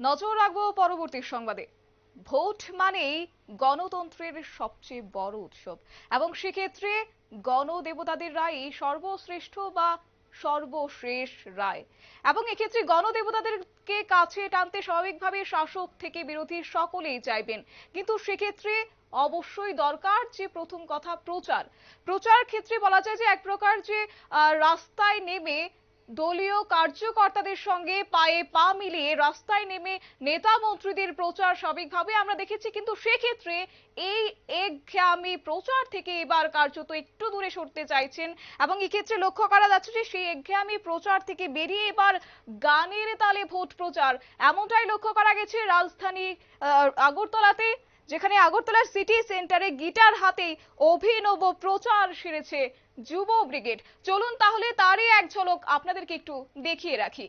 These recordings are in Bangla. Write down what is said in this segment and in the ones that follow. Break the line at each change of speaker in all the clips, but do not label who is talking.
নজর রাখব পরবর্তী সংবাদে। ভোট মানেই গণতন্ত্রের সবচেয়ে বড় উৎসব। এবং সেক্ষেত্রে গণদেবতাদের রায় সর্বশ্রেষ্ঠ বা সর্বশেষ রায়। এবং এক্ষেত্রে গণদেবতাদেরকে কাছে টানতে স্বাভাবিকভাবে শাসক থেকে বিরোধী সকলেই চাইবেন। কিন্তু সেক্ষেত্রে অবশ্যই দরকার যে প্রথম কথা প্রচার। প্রচার ক্ষেত্রে বলা যায় যে এক প্রকার যে রাস্তায় নেমে দলীয় কার্যকর্তাদের সঙ্গে পায়ে পা মিলিয়ে রাস্তায় নেমে নেতা মন্ত্রীদের প্রচার স্বাভাবিকভাবে আমরা দেখেছি। কিন্তু সেক্ষেত্রে এই একঘেয়ামি প্রচার থেকে এবার কার্যত একটু দূরে সরতে চাইছেন এবং এক্ষেত্রে লক্ষ্য করা যাচ্ছে যে সেই একঘেয়ামি প্রচার থেকে বেরিয়ে এবার গানের তালে ভোট প্রচার। এমনটাই লক্ষ্য করা গেছে রাজধানী আগরতলাতে। যেখানে আগরতলার সিটি সেন্টারে গিটার হাতেই অভিনব প্রচার সেরেছে যুব ব্রিগেড। চলুন তাহলে তারই এক ঝলক আপনাদেরকে একটু দেখিয়ে রাখি।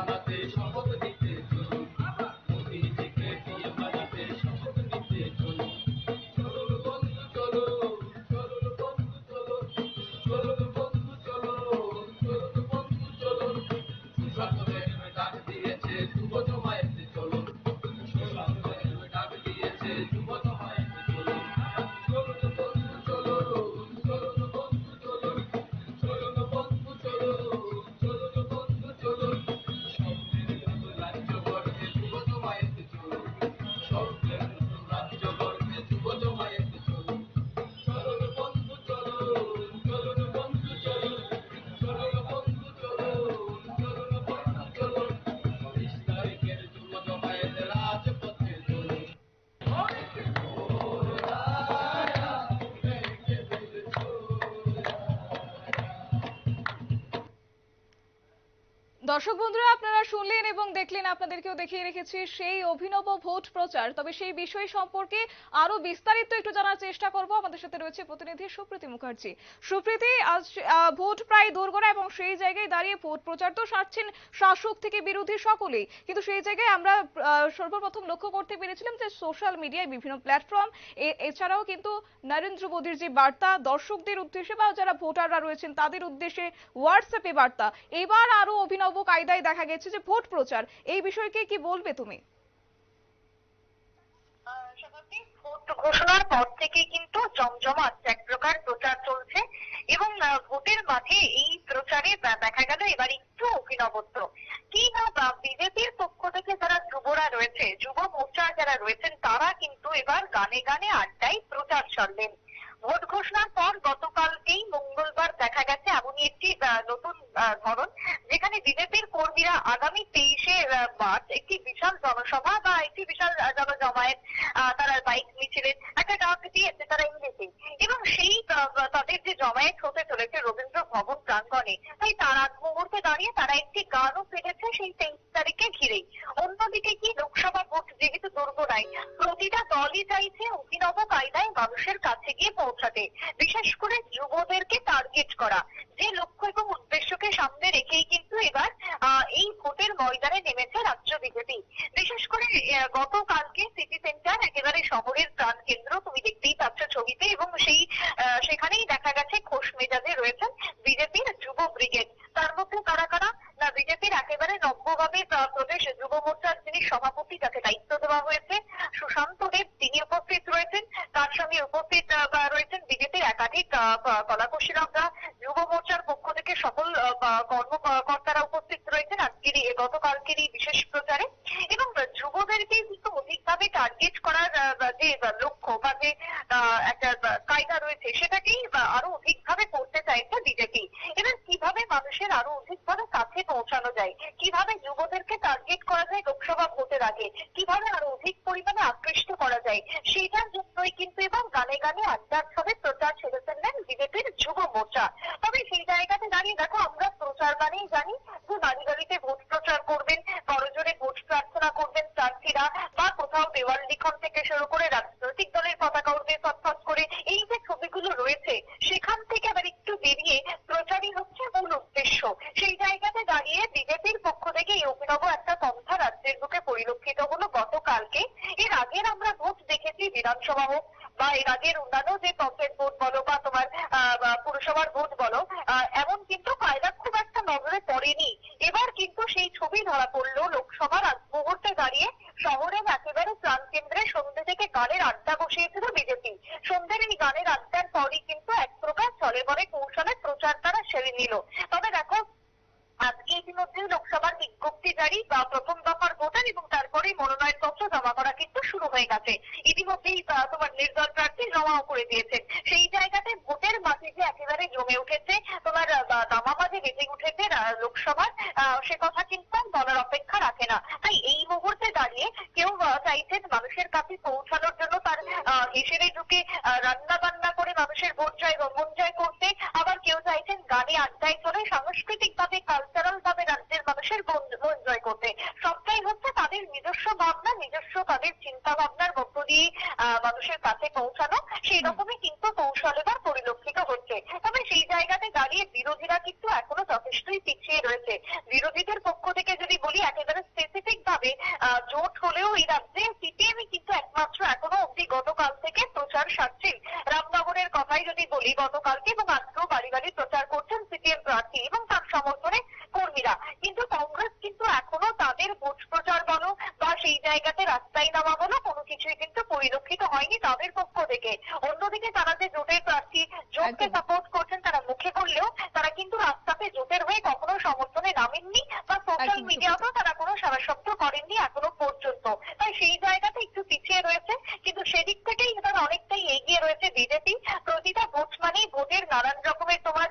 বানাতে সর্বদা দর্শক বন্ধুরা, আপনারা শুনলেন এবং দেখলেন, আপনাদেরকেও দেখিয়ে রেখেছি সেই অভিনব ভোট প্রচার। তবে সেই বিষয় সম্পর্কে আরও বিস্তারিত একটু জানার চেষ্টা করব। আমাদের সাথে রয়েছে প্রতিনিধি সুপ্রীতি মুখার্জি। সুপ্রীতি, আজ ভোট প্রায় দোরগোড়া এবং সেই জায়গায় দাঁড়িয়ে ভোট প্রচার তো সারছেন শাসক থেকে বিরোধী সকলেই। কিন্তু সেই জায়গায় আমরা সর্বপ্রথম লক্ষ্য করতে পেরেছিলাম যে সোশ্যাল মিডিয়ায় বিভিন্ন প্ল্যাটফর্ম এছাড়াও কিন্তু নরেন্দ্র মোদীর যে বার্তা, দর্শকদের উদ্দেশ্যে বা যারা ভোটাররা রয়েছেন তাদের উদ্দেশ্যে হোয়াটসঅ্যাপে বার্তা। এবার আরও অভিনব কায়দায় দেখা গেছে যে ভোট প্রচার। এই বিষয়কে কি বলবে তুমি?
ঘোষণার পর থেকে কিন্তু জমজমাট এক প্রকার প্রচার চলছে এবং ভোটের মাঠে এই প্রচারে দেখা গেল এবার একটু অভিনবত্ব। কি না বিজেপির পক্ষ থেকে যারা যুবরা রয়েছে, যুব মোর্চা যারা রয়েছেন, তারা কিন্তু এবার গানে গানে আড্ডায় প্রচার সারলেন ভোট ঘোষণার পর গতকালকেই মঙ্গলবার দেখা গেছে এমনই একটি নতুন ধরন যেখানে বিজেপির কর্মীরা আগামী তেইশে মার্চ একটি বিশাল জনসভা বা একটি বিশাল জনজমায়েত তারা বাইক মিছিলের একটা ডাক দিয়েছে তারা ইংরেজি এবং সেই তাদের যে জমায়েত হতে চলেছে রবীন্দ্র ভবন প্রাঙ্গণে, তাই তার আগ মুহূর্তে দাঁড়িয়ে তারা একটি গানও ফেলেছে সেই তেইশ তারিখে ঘিরেই। অন্যদিকে কি লোকসভা ভোট যেহেতু দুর্গরাই প্রতিটা দলই চাইছে অভিনব কায়দায় মানুষের কাছে গিয়ে পৌঁছাতে, বিশেষ করে যুবদেরকে টার্গেট করা। যে লক্ষ্য এবং উদ্দেশ্যকে সামনে রেখেই কিন্তু এবার এই ভোটের ময়দানে নেমেছে রাজ্য বিজেপি। বিশেষ করে গতকালকে সিটি সেন্টার একেবারে শহরের প্রাণ কেন্দ্র, তুমি দেখতেই পাচ্ছ ছবিতে, এবং সেই সেখানেই দেখা গেছে খোশ মেজাজে রয়েছেন বিজেপির যুব ব্রিগেড। তার মধ্যে কারা কারা? না, বিজেপির একেবারে নব্যগামী প্রদেশ যুব মোর্চার যিনি সভাপতি, তাকে দায়িত্ব দেওয়া হয়েছে। সুশান্ত দেব, তিনি উপস্থিত রয়েছেন। তার সঙ্গে উপস্থিত রয়েছেন বিজেপির একাধিক কলাকুশীলকরা যুব মোর্চার পক্ষ থেকে সকল কর্মকর্তারা উপস্থিত রয়েছেন আজকের গতকালকের এই বিশেষ প্রচারে। এবং যুবদেরকে কিন্তু অধিকভাবে টার্গেট করার যে লক্ষ্য বা যে একটা কায়দা রয়েছে, সেটাকেই আরও অধিকভাবে করতে চাইছে বিজেপি। এবার মানুষের আরও অধিকভাবে কাছে পৌঁছানো যায়। কীভাবে যুবদেরকে টার্গেট করা যায় লোকসভা ভোটের আগে? কীভাবে আরও অধিক পরিমাণে আকৃষ্ট করা যায়? সেটার জন্যই কিন্তু এবং গানে গানে আড্ডার ছবে প্রচার ছেড়ে ফেললেন বিজেপির যুব মোর্চা তবে সেই জায়গাতে দাঁড়িয়ে দেখো আমরা প্রচার মানেই জানি যে বাড়ি বাড়িতে ভোট প্রচার করবেন করজোরে ভোট প্রার্থনা করবেন প্রার্থীরা বা কোথাও দেওয়াল লিখন থেকে শুরু করে রাজনৈতিক দলের পতাকা উঠবে ফটফট করে এই যে ছবিগুলো রয়েছে সেখান থেকে আবার একটু বেরিয়ে প্রচারই হচ্ছে মূল উদ্দেশ্য সেই জায়গাতে দাঁড়িয়ে বিজেপির পক্ষ থেকে এই অভিনব একটা পন্থা রাজ্যের বুকে পরিলক্ষিত হলো গতকালকে এর আগের আমরা ভোট দেখেছি বিধানসভা হোক বা এর আগের অন্যান্য যে পঞ্চায়েত ভোট বলো বা তোমার আহ, বা পুরসভার ভোট বলো এমন কিন্তু কায়দা খুব একটা নজরে পড়েনি। এবার কিন্তু সেই ছবি ধরা পড়ল লোকসভার আগ মুহূর্তে দাঁড়িয়ে। শহরের একেবারে প্রাণকেন্দ্রে সন্ধ্যে থেকে গানের আড্ডা বসিয়েছিল বিজেপি। সন্ধ্যের এই গানের আড্ডার পরই কিন্তু এক প্রকার চলে বলে কৌশলে প্রচার তারা সেরে নিল। তবে দেখো আজকে ইতিমধ্যে লোকসভার বিজ্ঞপ্তি জারি বা প্রথম দফার ভোটার এবং তারপরেই মনোনয়নপত্র জমা করা কিন্তু শুরু হয়ে গেছে। ইতিমধ্যেই তোমার নির্দল প্রার্থী জমাও করে দিয়েছেন। সেই জায়গাতে ভোটের যে একেবারে জমে উঠেছে তোমার আহ, দামাবাজে বেজে উঠেছে লোকসভার সে কথা কিন্তু বলার অপেক্ষা রাখে না। তাই এই মুহূর্তে দাঁড়িয়ে কেউ চাইছেন মানুষের কাছে পৌঁছানোর জন্য তার হিসেবে ঢুকে রান্না বান্না করে মানুষের ভোট জয় মন জয় করতে। আবার কেউ চাইছেন গানে আড্ডায় চলে সাংস্কৃতিক ভাবে কালচারাল ভাবে রাজ্যের মানুষের মন জয় করতে। সবটাই হচ্ছে তাদের নিজস্ব ভাবনা নিজস্ব তাদের চিন্তা ভাবনার মধ্য দিয়ে মানুষের কাছে পৌঁছানো। সেই রকমই কিন্তু কৌশল এবার পরিলক্ষিত হচ্ছে তবে সেই জায়গাতে দাঁড়িয়ে বিরোধীরা কিন্তু এখনও যথেষ্টই পিছিয়ে রয়েছে। বিরোধীদের পক্ষ থেকে যদি বলি, একেবারে স্পেসিফিক ভাবে জোট হলেও এই রাজ্যে সিপিএমই কিন্তু একমাত্র এখনও অব্দি গতকাল থেকে প্রচার সারছেন। রামনগরের কথাই যদি বলি, গতকালকে এবং আজকেও বাড়ি বাড়ি প্রচার করছেন সিপিএম প্রার্থী এবং তার সমর্থনে কর্মীরা কিন্তু কংগ্রেস কিন্তু এখনও তাদের ভোট প্রচার বলো বা সেই জায়গাতে রাস্তায় নামা বলো কোনো কিছুই কিন্তু পরিলক্ষিত হয়নি তাদের পক্ষ থেকে। অন্যদিকে তারা যে জোটের প্রার্থী জোটকে সাপোর্ট করছেন তারা মুখে করলেও তারা কিন্তু রাস্তাতে জোটের হয়ে কখনো সমর্থনে নামেননি বা সোশ্যাল মিডিয়াতেও তারা কোনো সারা শব্দ করেননি এখনও পর্যন্ত। তাই সেই জায়গাতে একটু পিছিয়ে রয়েছে কিন্তু সেদিক থেকেই এবার অনেকটাই এগিয়ে রয়েছে বিজেপি প্রতিটা ভোট মানেই ভোটের নানান রকমের তোমার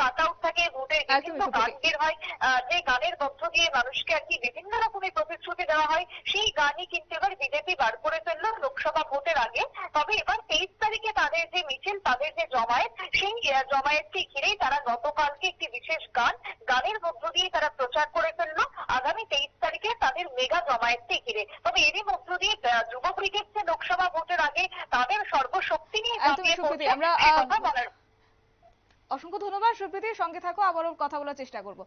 কাট আউট থাকে ভোটের
একদমই
হয় যে গানের মধ্য দিয়ে মানুষকে আর কি বিভিন্ন রকমের প্রতিশ্রুতি দেওয়া হয় সেই গানই কিন্তু এবার বিজেপি বার করে ফেলল লোকসভা ভোটের আগে। তবে এবার তেইশ তারিখে তাদের যে মিছিল তাদের যে জমায়েত সেই জমায়েতকে ঘিরেই তারা গতকালকে একটি বিশেষ গান গানের মধ্য দিয়ে তারা প্রচার করে ফেলল। আগামী তেইশ তারিখে তাদের মেগা জমায়েতকে ঘিরে। তবে এরই মধ্য দিয়ে যুব ব্রিগেড যে লোকসভা ভোটের আগে তাদের সর্বশক্তি নিয়ে
আমরা,
কথা বলার
অসংখ্য ধন্যবাদ সুপ্রীতি, সঙ্গে থাকো, আবারও কথা বলার চেষ্টা করব।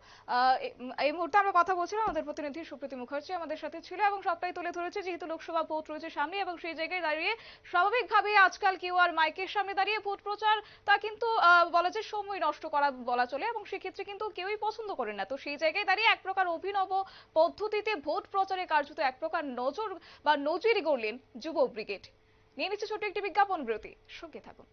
এই- মুহূর্তে আমরা কথা বলছিলাম আমাদের প্রতিনিধি সুপ্রীতি মুখার্জি আমাদের সাথে ছিল এবং সবটাই তুলে ধরেছে, যেহেতু লোকসভা ভোট রয়েছে সামনে এবং সেই জায়গায় দাঁড়িয়ে স্বাভাবিকভাবে আজকাল কেউ আর মাইকের সামনে দাঁড়িয়ে ভোট প্রচার, তা কিন্তু বলা যায় সময় নষ্ট করা, বলা চলে এবং সেক্ষেত্রে কিন্তু কেউই পছন্দ করে না। তো সেই জায়গায় দাঁড়িয়ে এক প্রকার অভিনব পদ্ধতিতে ভোট প্রচারে কার্যত এক প্রকার নজর বা নজির গড়লেন যুব ব্রিগেড। নিয়ে নিচ্ছে ছোট্ট একটি বিজ্ঞাপন বিরতি, সঙ্গে থাকুন।